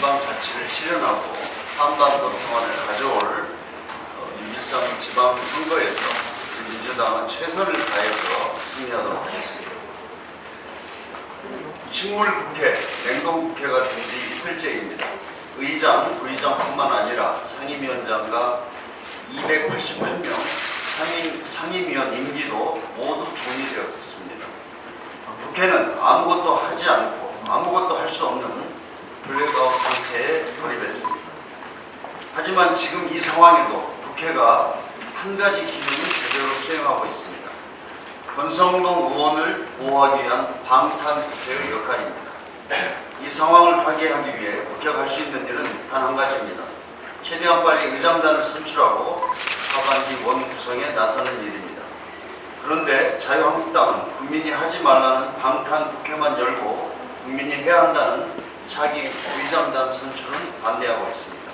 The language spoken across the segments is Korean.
지방자치를 실현하고 한반도 평화를 가져올 어, 유일성 지방선거에서 민주당은 최선을 다해서 승리하도록 하겠습니다. 식물국회, 냉동국회가 된 지 이틀째입니다. 의장, 부의장뿐만 아니라 상임위원장과 288명 상임, 상임위원 임기도 모두 종이되었습니다. 국회는 아무것도 하지 않고 아무것도 할 수 없는 블랙아웃 상태에 돌입했습니다. 하지만 지금 이 상황에도 국회가 한 가지 기능을 제대로 수행하고 있습니다. 권성동 의원을 보호하기 위한 방탄 국회의 역할입니다. 이 상황을 타개하기 위해 국회가 할 수 있는 일은 단 한 가지입니다. 최대한 빨리 의장단을 선출하고 하반기 원 구성에 나서는 일입니다. 그런데 자유한국당은 국민이 하지 말라는 방탄 국회만 열고 국민이 해야 한다는 차기 의장단 선출은 반대하고 있습니다.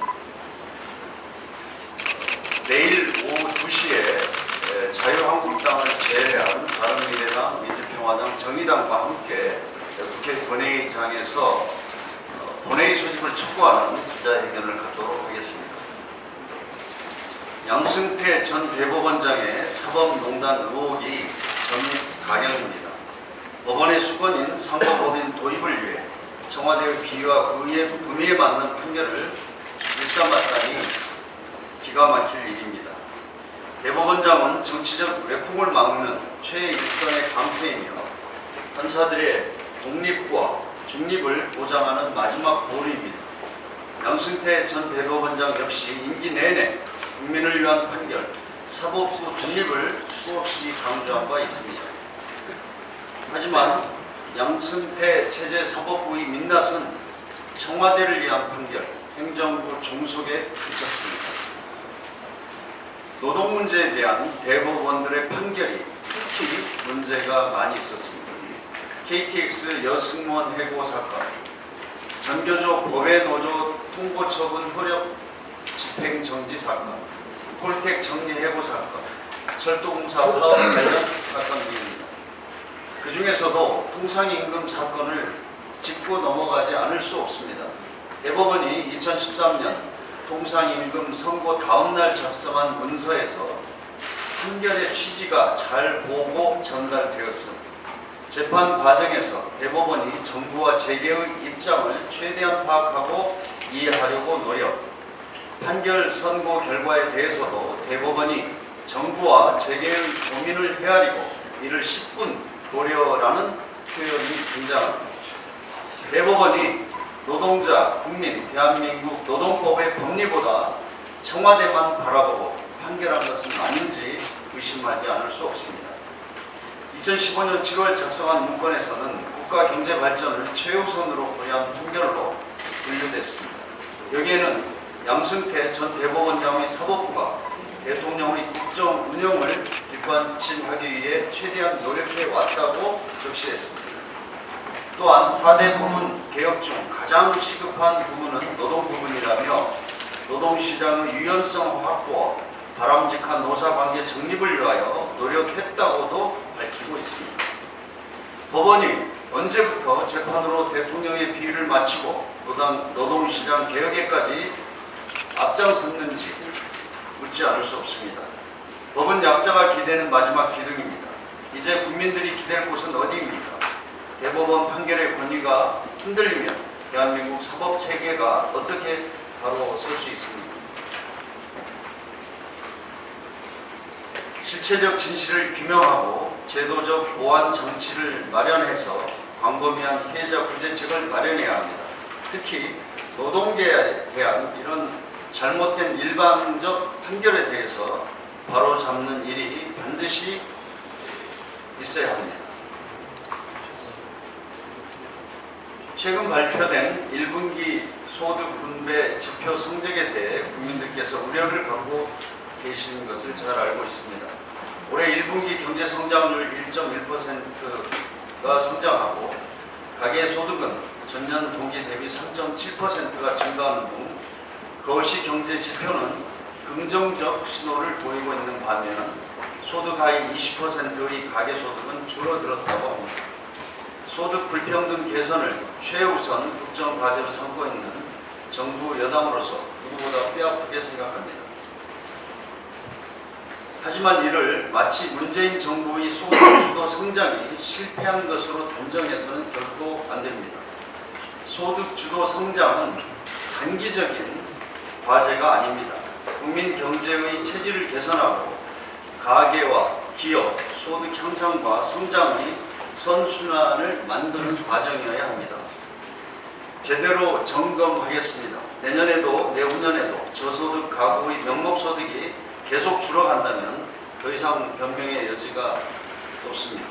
내일 오후 2시에 자유한국당을 제외한 바른미래당, 민주평화당, 정의당과 함께 국회 본회의장에서 어, 본회의 소집을 촉구하는 기자회견을 갖도록 하겠습니다. 양승태 전 대법원장의 사법농단 의혹이 전입 가경입니다. 법원의 수건인 상법법인 도입을 위해 청와대의 비위와 구의에, 구미에 맞는 판결을 일삼았다니 기가 막힐 일입니다. 대법원장은 정치적 외풍을 막는 최일선의 강태이며 판사들의 독립과 중립을 보장하는 마지막 보루입니다. 양승태 전 대법원장 역시 임기 내내 국민을 위한 판결, 사법부 독립을 수없이 강조한 바 있습니다. 하지만 양승태 체제 사법부의 민낯은 청와대를 위한 판결, 행정부 종속에 그쳤습니다. 노동 문제에 대한 대법원들의 판결이 특히 문제가 많이 있었습니다. KTX 여승무원 해고 사건, 전교조 법외 노조 통보 처분 효력 집행 정지 사건, 폴텍 정리 해고 사건, 철도공사 파업 관련 사건 등입니다. 그 중에서도 통상임금 사건을 짚고 넘어가지 않을 수 없습니다. 대법원이 2013년 통상임금 선고 다음날 작성한 문서에서 판결의 취지가 잘 보고 전달되었음. 재판 과정에서 대법원이 정부와 재계의 입장을 최대한 파악하고 이해하려고 노력. 판결 선고 결과에 대해서도 대법원이 정부와 재계의 고민을 헤아리고 이를 10분 고려라는 표현이 등장합니다. 대법원이 노동자, 국민, 대한민국 노동법의 법리보다 청와대만 바라보고 판결한 것은 맞는지 의심하지 않을 수 없습니다. 2015년 7월 작성한 문건에서는 국가 경제 발전을 최우선으로 고려한 판결로 분류됐습니다. 여기에는 양승태 전 대법원장의 사법부가 대통령의 국정 운영을 뒷받침하기 위해 최대한 노력해 왔다고 적시했습니다. 또한 4대 부문 개혁 중 가장 시급한 부문은 노동 부분이라며 노동시장의 유연성 확보와 바람직한 노사관계 정립을 위하여 노력했다고도 밝히고 있습니다. 법원이 언제부터 재판으로 대통령의 비위를 마치고 노동, 노동시장 개혁에까지 앞장섰는지 묻지 않을 수 없습니다. 법은 약자가 기대는 마지막 기둥입니다. 이제 국민들이 기댈 곳은 어디입니까? 대법원 판결의 권위가 흔들리면 대한민국 사법 체계가 어떻게 바로 설 수 있습니까? 실체적 진실을 규명하고 제도적 보완 장치를 마련해서 광범위한 피해자 구제책을 마련해야 합니다. 특히 노동계에 대한 이런 잘못된 일방적 판결에 대해서 바로잡는 일이 반드시 있어야 합니다. 최근 발표된 1분기 소득 분배 지표 성적에 대해 국민들께서 우려를 갖고 계시는 것을 잘 알고 있습니다. 올해 1분기 경제 성장률 1.1%가 성장하고 가계 소득은 전년 동기 대비 3.7%가 증가하는 등 거시 경제 지표는 긍정적 신호를 보이고 있는 반면 소득 하위 20%의 가계 소득은 줄어들었다고 합니다. 소득 불평등 개선을 최우선 국정 과제로 삼고 있는 정부 여당으로서 누구보다 뼈아프게 생각합니다. 하지만 이를 마치 문재인 정부의 소득 주도 성장이 실패한 것으로 단정해서는 결코 안 됩니다. 소득 주도 성장은 단기적인 과제가 아닙니다. 국민 경제의 체질을 개선하고 가계와 기업, 소득 향상과 성장의 선순환을 만드는 과정이어야 합니다. 제대로 점검하겠습니다. 내년에도 내후년에도 저소득 가구의 명목소득이 계속 줄어간다면 더 이상 변명의 여지가 없습니다.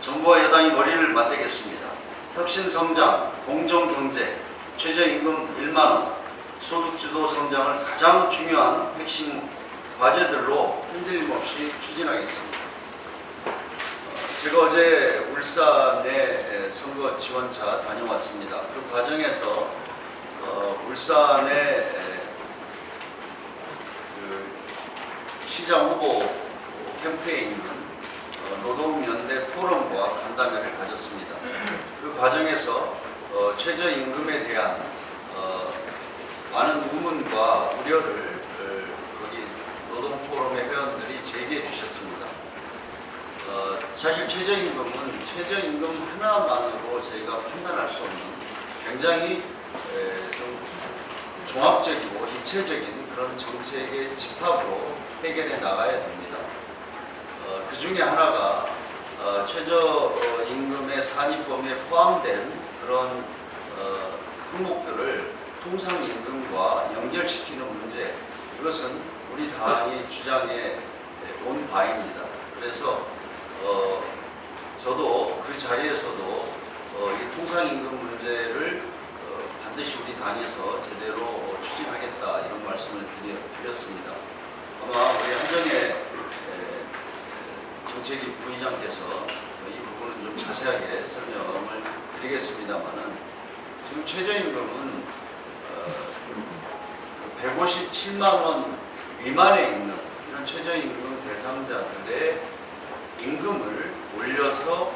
정부와 여당이 머리를 맞대겠습니다. 혁신성장, 공정경제, 최저임금 1만원, 소득주도 성장을 가장 중요한 핵심 과제들로 흔들림 없이 추진하겠습니다. 어, 제가 어제 울산에 선거 지원차 다녀왔습니다. 그 과정에서 어, 울산에 에, 그 시장 후보 캠프에 있는 어, 노동연대 포럼과 간담회를 가졌습니다. 그 과정에서 어, 최저임금에 대한 어, 많은 의문과 우려를 어, 거기 노동 포럼의 회원들이 제기해 주셨습니다. 어, 사실 최저임금은 최저임금 하나만으로 저희가 판단할 수 없는 굉장히 에, 좀 종합적이고 입체적인 그런 정책의 집합으로 해결해 나가야 됩니다. 어, 그 중에 하나가 어, 최저임금의 산입범위에 포함된 그런 어, 항목들을 통상임금과 연결시키는 문제 이것은 우리 당의 주장에 온 바입니다. 그래서 어, 저도 그 자리에서도 어, 이 통상임금 문제를 어, 반드시 우리 당에서 제대로 추진하겠다 이런 말씀을 드렸습니다. 아마 우리 한정혜 에, 정책위 부의장께서 이 부분은 좀 자세하게 설명을 드리겠습니다만은 지금 최저임금은 어, 157만 원 미만에 있는 이런 최저임금 대상자들의 임금을 올려서 어,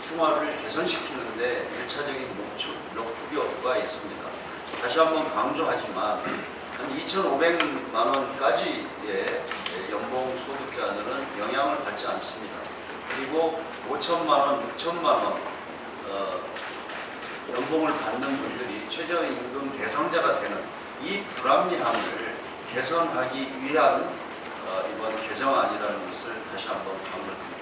생활을 개선시키는데 일차적인 목적, 목표가 있습니다. 다시 한번 강조하지만 한 2,500만 원까지의 연봉 소득자들은 영향을 받지 않습니다. 그리고 5천만 원, 6천만 원 어, 연봉을 받는 분들이 최저임금 대상자가 되는 이 불합리함을 개선하기 위한 어, 이번 개정안이라는 것을 다시 한번 강조드립니다.